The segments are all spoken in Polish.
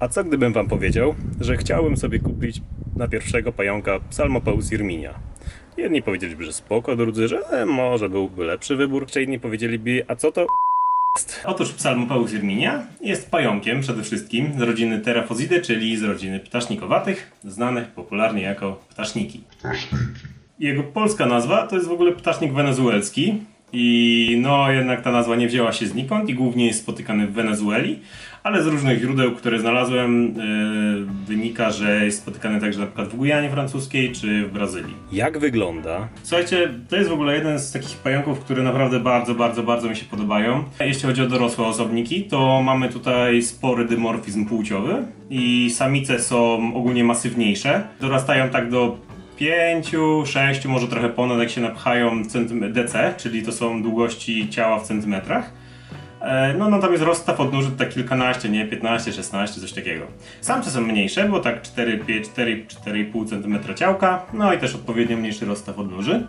A co gdybym wam powiedział, że chciałbym sobie kupić na pierwszego pająka Psalmopeus irminia? Jedni powiedzieliby, że spoko, drudzy, że e, może byłby lepszy wybór, jeszcze inni powiedzieliby, a co to jest? Otóż Psalmopeus irminia jest pająkiem przede wszystkim z rodziny Teraphozidae, czyli z rodziny ptasznikowatych, znanych popularnie jako ptaszniki. Jego polska nazwa to jest w ogóle ptasznik wenezuelski. I no, jednak ta nazwa nie wzięła się znikąd i głównie jest spotykany w Wenezueli, ale z różnych źródeł, które znalazłem, yy, wynika, że jest spotykany także na przykład w Gujanie francuskiej czy w Brazylii. Jak wygląda? Słuchajcie, to jest w ogóle jeden z takich pająków, które naprawdę bardzo, bardzo, bardzo mi się podobają. Jeśli chodzi o dorosłe osobniki, to mamy tutaj spory dymorfizm płciowy i samice są ogólnie masywniejsze. Dorastają tak do 5, 6, może trochę ponad, jak się napchają DC, czyli to są długości ciała w centymetrach. E, No natomiast rozstaw odnóży to tak kilkanaście, nie 15, 16, coś takiego. Samce są mniejsze, bo tak 4, 5, 4, 4,5 cm ciałka, no i też odpowiednio mniejszy rozstaw odnóży.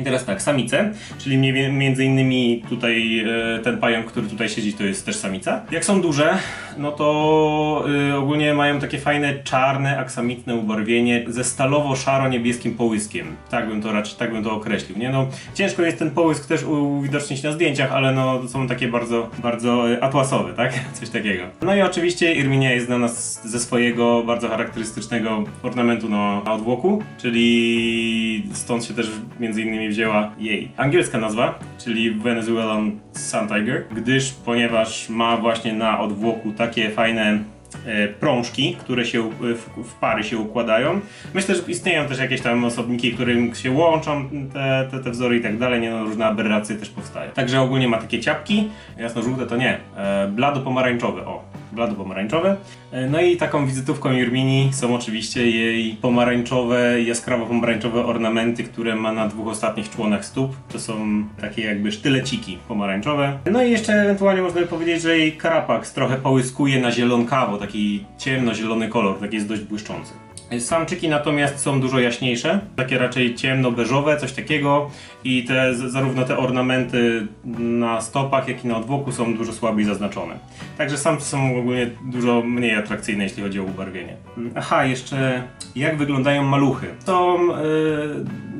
I teraz tak, samice, czyli między innymi tutaj e, ten pająk, który tutaj siedzi, to jest też samica. Jak są duże, no to y, ogólnie mają takie fajne czarne, aksamitne ubarwienie ze stalowo-szaro-niebieskim połyskiem. Tak bym to raczej, tak bym to określił, nie? No, ciężko jest ten połysk też uwidocznić na zdjęciach, ale no są takie bardzo, bardzo y, atłasowe, tak? Coś takiego. No i oczywiście Irminia jest znana ze swojego bardzo charakterystycznego ornamentu na, na odwłoku, czyli stąd się też między innymi wzięła jej angielska nazwa, czyli Venezuelan Sun Tiger, gdyż ponieważ ma właśnie na odwłoku takie fajne e, prążki, które się w, w pary się układają. Myślę, że istnieją też jakieś tam osobniki, którym się łączą te, te, te wzory i tak dalej, nie no, różne aberracje też powstają. Także ogólnie ma takie ciapki, jasno-żółte to nie, e, blado-pomarańczowe, o, blado-pomarańczowe. E, No i taką wizytówką Jurmini są oczywiście jej pomarańczowe, jaskrawo-pomarańczowe ornamenty, które ma na dwóch ostatnich członach stóp. To są takie jakby sztyleciki pomarańczowe. No i jeszcze ewentualnie można by powiedzieć, że jej karapaks trochę połyskuje na zielonkawo, taki ciemno-zielony kolor, taki jest dość błyszczący. Samczyki natomiast są dużo jaśniejsze, takie raczej ciemno-beżowe, coś takiego i te, zarówno te ornamenty na stopach, jak i na odwłoku są dużo słabiej zaznaczone. Także samce są ogólnie dużo mniej atrakcyjne, jeśli chodzi o ubarwienie. Aha, jeszcze jak wyglądają maluchy? Są yy,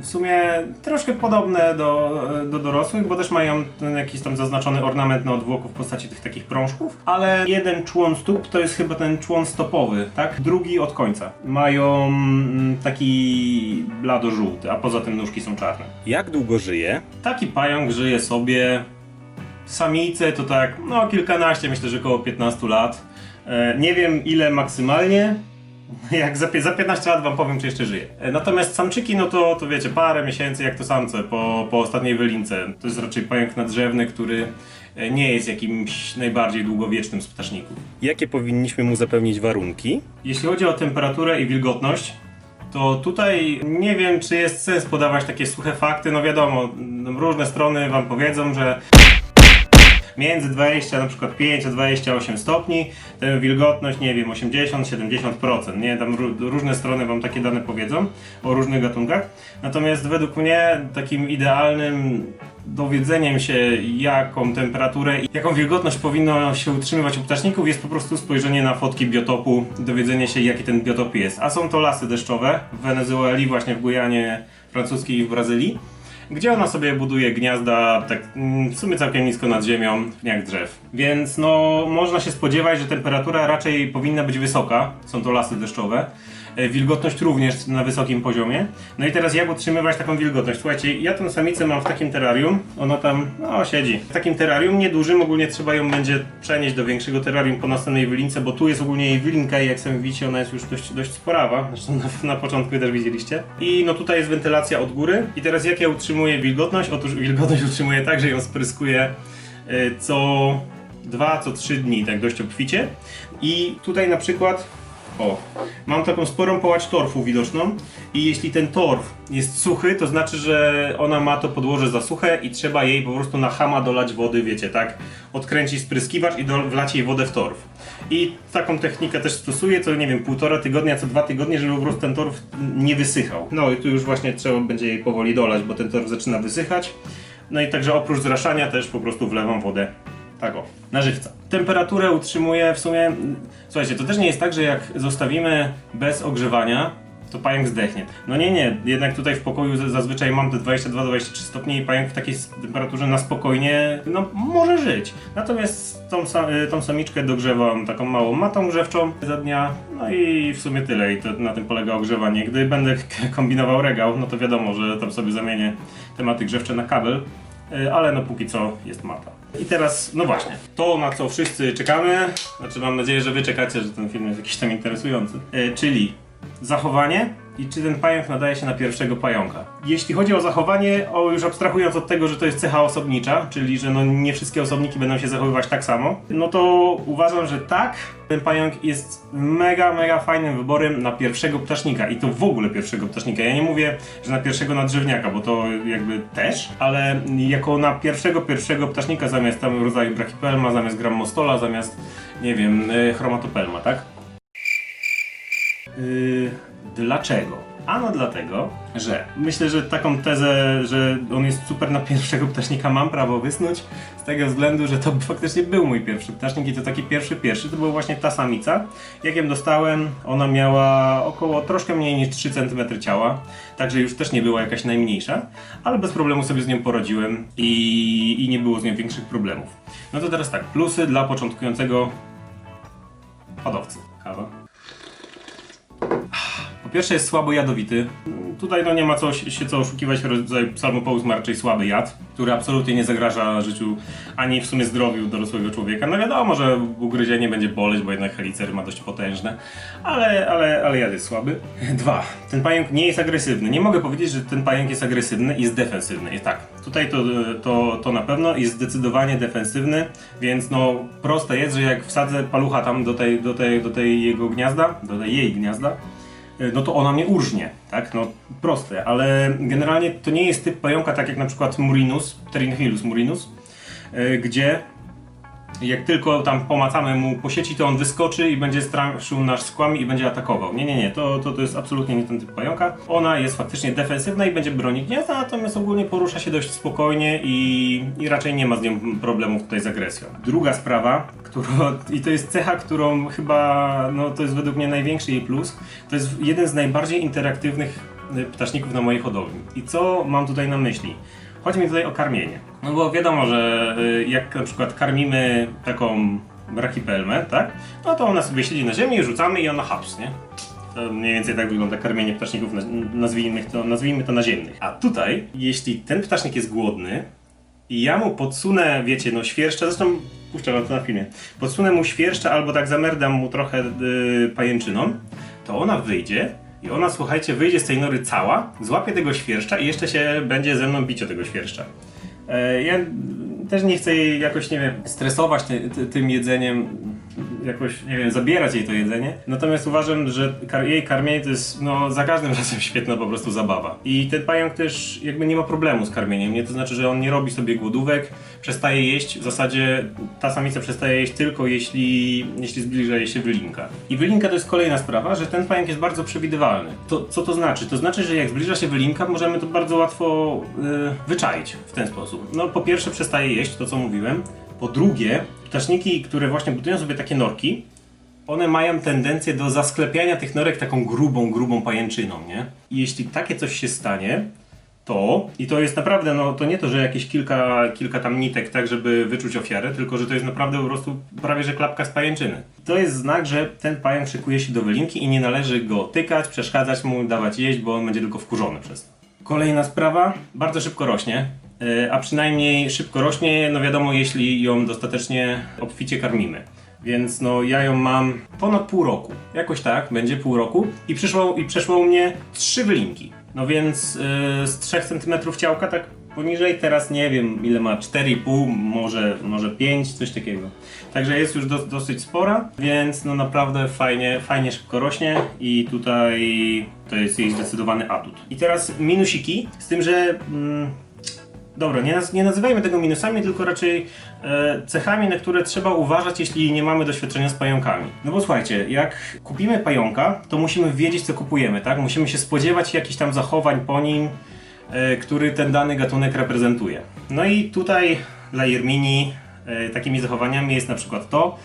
w sumie troszkę podobne do, do dorosłych, bo też mają ten jakiś tam zaznaczony ornament na odwłoku w postaci tych takich prążków, ale jeden człon stóp to jest chyba ten człon stopowy, tak? Drugi od końca. Mają mm, taki blado-żółty, a poza tym nóżki są czarne. Jak długo żyje? Taki pająk żyje sobie Samice to tak, no kilkanaście, myślę, że około 15 lat. E, nie wiem ile maksymalnie. Jak za, za 15 lat wam powiem, czy jeszcze żyje. Natomiast samczyki, no to, to wiecie, parę miesięcy jak to samce po, po ostatniej wylince. To jest raczej pająk nadrzewny, który e, nie jest jakimś najbardziej długowiecznym z ptaszników. Jakie powinniśmy mu zapewnić warunki? Jeśli chodzi o temperaturę i wilgotność, to tutaj nie wiem, czy jest sens podawać takie suche fakty. No wiadomo, różne strony wam powiedzą, że między 20 na przykład 5 a 28 stopni, wilgotność, nie wiem, 80-70%, nie? Tam ró- różne strony wam takie dane powiedzą o różnych gatunkach. Natomiast według mnie takim idealnym dowiedzeniem się, jaką temperaturę i jaką wilgotność powinno się utrzymywać u ptaszników jest po prostu spojrzenie na fotki biotopu, dowiedzenie się jaki ten biotop jest. A są to lasy deszczowe w Wenezueli, właśnie w Gujanie francuskiej i w Brazylii gdzie ona sobie buduje gniazda tak mm, w sumie całkiem nisko nad ziemią, jak drzew. Więc no można się spodziewać, że temperatura raczej powinna być wysoka, są to lasy deszczowe. E, Wilgotność również na wysokim poziomie. No i teraz jak utrzymywać taką wilgotność? Słuchajcie, ja tę samicę mam w takim terrarium, ona tam, no siedzi. W takim terrarium niedużym, ogólnie trzeba ją będzie przenieść do większego terrarium po następnej wylince, bo tu jest ogólnie jej wylinka i jak sami widzicie, ona jest już dość, dość sporawa. Zresztą na, na początku też widzieliście. I no tutaj jest wentylacja od góry. I teraz jak ja utrzymuję wilgotność? Otóż wilgotność utrzymuję tak, że ją spryskuję y, co dwa, co trzy dni, tak dość obficie. I tutaj na przykład o, mam taką sporą połać torfu widoczną i jeśli ten torf jest suchy, to znaczy, że ona ma to podłoże za suche i trzeba jej po prostu na hama dolać wody, wiecie, tak? Odkręcić spryskiwacz i wlać jej wodę w torf. I taką technikę też stosuję, co nie wiem, półtora tygodnia, co dwa tygodnie, żeby po prostu ten torf nie wysychał. No i tu już właśnie trzeba będzie jej powoli dolać, bo ten torf zaczyna wysychać. No i także oprócz zraszania też po prostu wlewam wodę Tak o, na żywca. Temperaturę utrzymuje w sumie... Słuchajcie, to też nie jest tak, że jak zostawimy bez ogrzewania, to pająk zdechnie. No nie, nie, jednak tutaj w pokoju zazwyczaj mam te 22-23 stopnie i pająk w takiej temperaturze na spokojnie, no może żyć. Natomiast tą, y, tą samiczkę dogrzewam taką małą matą grzewczą za dnia, no i w sumie tyle i to, na tym polega ogrzewanie. Gdy będę kombinował regał, no to wiadomo, że tam sobie zamienię tematy grzewcze na kabel, ale no póki co jest mata. I teraz, no właśnie, to na co wszyscy czekamy, znaczy mam nadzieję, że wy czekacie, że ten film jest jakiś tam interesujący, y, czyli zachowanie i czy ten pająk nadaje się na pierwszego pająka. Jeśli chodzi o zachowanie, o już abstrahując od tego, że to jest cecha osobnicza, czyli że no nie wszystkie osobniki będą się zachowywać tak samo, no to uważam, że tak, ten pająk jest mega, mega fajnym wyborem na pierwszego ptasznika i to w ogóle pierwszego ptasznika. Ja nie mówię, że na pierwszego nadrzewniaka, bo to jakby też, ale jako na pierwszego, pierwszego ptasznika zamiast tam rodzaju brachypelma, zamiast grammostola, zamiast, nie wiem, y, chromatopelma, tak? Yy, dlaczego? Ano dlatego, że myślę, że taką tezę, że on jest super na pierwszego ptasznika mam prawo wysnuć z tego względu, że to faktycznie był mój pierwszy ptasznik i to taki pierwszy pierwszy, to była właśnie ta samica. Jak ją dostałem, ona miała około troszkę mniej niż 3 cm ciała, także już też nie była jakaś najmniejsza, ale bez problemu sobie z nią poradziłem i, i nie było z nią większych problemów. No to teraz tak, plusy dla początkującego hodowcy. Kawa. Po pierwsze jest słabo jadowity. Tutaj no nie ma co się co oszukiwać, rodzaj psalmopołus ma raczej słaby jad, który absolutnie nie zagraża życiu ani w sumie zdrowiu dorosłego człowieka. No wiadomo, że ugryzienie będzie boleć, bo jednak helicery ma dość potężne, ale, ale, ale jad jest słaby. Dwa. Ten pająk nie jest agresywny. Nie mogę powiedzieć, że ten pająk jest agresywny i jest defensywny. Jest tak. Tutaj to, to, to na pewno jest zdecydowanie defensywny, więc no proste jest, że jak wsadzę palucha tam do tej, do tej, do tej jego gniazda, do tej jej gniazda, no to ona mnie urżnie, tak? No proste, ale generalnie to nie jest typ pająka tak jak na przykład Murinus, Pterinchilus murinus, y, gdzie jak tylko tam pomacamy mu po sieci, to on wyskoczy i będzie straszył nasz skłami i będzie atakował. Nie, nie, nie, to, to, to jest absolutnie nie ten typ pająka. Ona jest faktycznie defensywna i będzie bronić gniazda, natomiast ogólnie porusza się dość spokojnie i, i raczej nie ma z nią problemów tutaj z agresją. Druga sprawa, którą, i to jest cecha, którą chyba, no to jest według mnie największy jej plus, to jest jeden z najbardziej interaktywnych y, ptaszników na mojej hodowli. I co mam tutaj na myśli? Chodzi mi tutaj o karmienie. No bo wiadomo, że y, jak na przykład karmimy taką brachipelmę, tak? No to ona sobie siedzi na ziemi, rzucamy i ona haps, nie? To mniej więcej tak wygląda karmienie ptaszników, naz- nazwijmy to, nazwijmy to naziemnych. A tutaj, jeśli ten ptasznik jest głodny i ja mu podsunę, wiecie, no świerszcza, zresztą puszczę wam to na filmie, podsunę mu świerszcza albo tak zamerdam mu trochę y, pajęczyną, to ona wyjdzie i ona, słuchajcie, wyjdzie z tej nory cała, złapie tego świerszcza i jeszcze się będzie ze mną bić o tego świerszcza. E, Ja też nie chcę jej jakoś, nie wiem, stresować ty, ty, tym jedzeniem, jakoś, nie wiem, zabierać jej to jedzenie. Natomiast uważam, że kar jej karmienie to jest, no, za każdym razem świetna po prostu zabawa. I ten pająk też jakby nie ma problemu z karmieniem, nie? To znaczy, że on nie robi sobie głodówek, przestaje jeść, w zasadzie ta samica przestaje jeść tylko jeśli, jeśli zbliża jej się wylinka. I wylinka to jest kolejna sprawa, że ten pająk jest bardzo przewidywalny. To, co to znaczy? To znaczy, że jak zbliża się wylinka, możemy to bardzo łatwo y, wyczaić w ten sposób. No po pierwsze przestaje jeść, to co mówiłem. Po drugie, ptaszniki, które właśnie budują sobie takie norki, one mają tendencję do zasklepiania tych norek taką grubą, grubą pajęczyną, nie? I jeśli takie coś się stanie, to, i to jest naprawdę, no to nie to, że jakieś kilka, kilka tam nitek, tak, żeby wyczuć ofiarę, tylko że to jest naprawdę po prostu prawie, że klapka z pajęczyny. To jest znak, że ten pająk szykuje się do wylinki i nie należy go tykać, przeszkadzać mu, dawać jeść, bo on będzie tylko wkurzony przez to. Kolejna sprawa, bardzo szybko rośnie, a przynajmniej szybko rośnie, no wiadomo, jeśli ją dostatecznie obficie karmimy. Więc no ja ją mam ponad pół roku. Jakoś tak, będzie pół roku. I przyszło, i przeszło u mnie trzy wylinki. No więc yy, z 3 cm ciałka tak poniżej, teraz nie wiem ile ma, 4,5, może, może 5, coś takiego. Także jest już do, dosyć spora, więc no naprawdę fajnie, fajnie szybko rośnie i tutaj to jest jej zdecydowany atut. I teraz minusiki, z tym, że... Mm, Dobra, nie, naz- nie nazywajmy tego minusami, tylko raczej e, cechami, na które trzeba uważać, jeśli nie mamy doświadczenia z pająkami. No bo słuchajcie, jak kupimy pająka, to musimy wiedzieć, co kupujemy, tak? Musimy się spodziewać jakichś tam zachowań po nim, e, który ten dany gatunek reprezentuje. No i tutaj dla Irmini e, takimi zachowaniami jest na przykład to,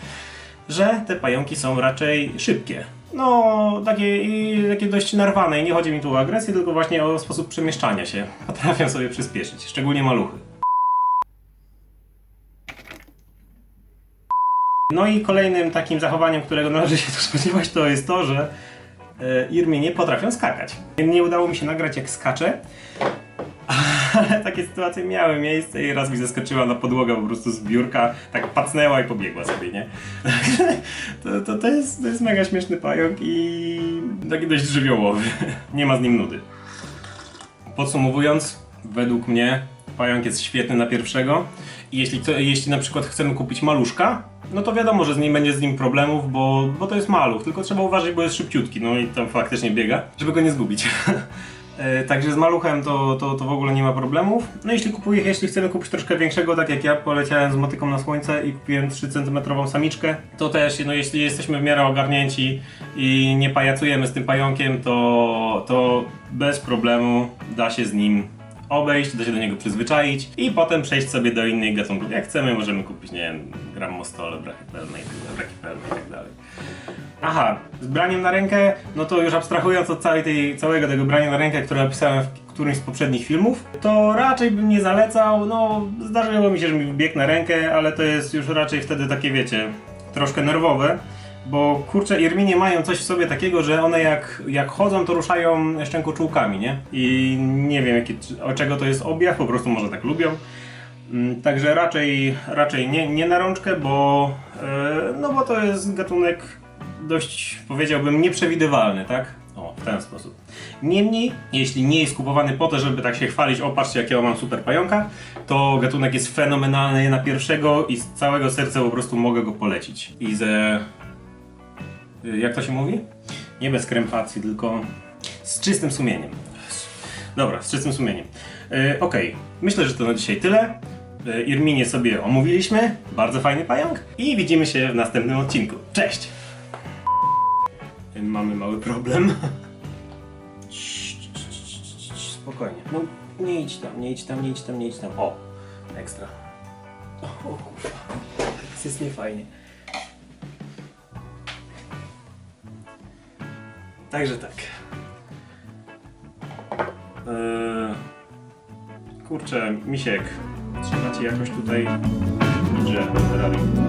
że te pająki są raczej szybkie. No, takie, i takie dość narwane i nie chodzi mi tu o agresję, tylko właśnie o sposób przemieszczania się. Potrafią sobie przyspieszyć, szczególnie maluchy. No i kolejnym takim zachowaniem, którego należy się tu spodziewać, to jest to, że e, Irmy nie potrafią skakać. Nie udało mi się nagrać jak skacze, ale takie sytuacje miały miejsce i raz mi zaskoczyła na podłogę po prostu z biurka, tak pacnęła i pobiegła sobie, nie? to, to, to, jest, to jest mega śmieszny pająk i taki dość żywiołowy. Nie ma z nim nudy. Podsumowując, według mnie pająk jest świetny na pierwszego i jeśli, jeśli na przykład chcemy kupić maluszka, no to wiadomo, że z nim będzie z nim problemów, bo, bo to jest maluch, tylko trzeba uważać, bo jest szybciutki, no i tam faktycznie biega, żeby go nie zgubić. E, Także z maluchem to, to, to w ogóle nie ma problemów. No jeśli kupuję, jeśli chcemy kupić troszkę większego, tak jak ja poleciałem z motyką na słońce i kupiłem 3 cm samiczkę, to też, no jeśli jesteśmy w miarę ogarnięci i nie pajacujemy z tym pająkiem, to, to bez problemu da się z nim obejść, da się do niego przyzwyczaić i potem przejść sobie do innych gatunków. Jak chcemy, możemy kupić, nie wiem, grammostole, brachypelne, i tak dalej. Aha, z braniem na rękę, no to już abstrahując od całej tej, całego tego brania na rękę, które opisałem w którymś z poprzednich filmów, to raczej bym nie zalecał, no zdarzyło mi się, że mi wbiegł na rękę, ale to jest już raczej wtedy takie, wiecie, troszkę nerwowe, bo kurcze Irminie mają coś w sobie takiego, że one jak, jak chodzą, to ruszają szczękoczułkami, nie? I nie wiem, jaki, o czego to jest objaw, po prostu może tak lubią. Mm, Także raczej, raczej nie, nie na rączkę, bo, e, no bo to jest gatunek dość, powiedziałbym, nieprzewidywalny, tak? O, w ten sposób. Niemniej, jeśli nie jest kupowany po to, żeby tak się chwalić, o patrzcie jakiego mam super pająka, to gatunek jest fenomenalny na pierwszego i z całego serca po prostu mogę go polecić. I ze... y, jak to się mówi? Nie bez krępacji, tylko z czystym sumieniem. Dobra, z czystym sumieniem. Yy, Okej, myślę, że to na dzisiaj tyle. Yy, Irminie sobie omówiliśmy, bardzo fajny pająk i widzimy się w następnym odcinku. Cześć! Mamy mały problem. Spokojnie. No nie idź tam, nie idź tam, nie idź tam, nie idź tam. O, ekstra. O, kurwa. Teraz jest niefajnie. Także tak. Eee, kurczę, misiek, trzeba ci jakoś tutaj drzewo terrarium.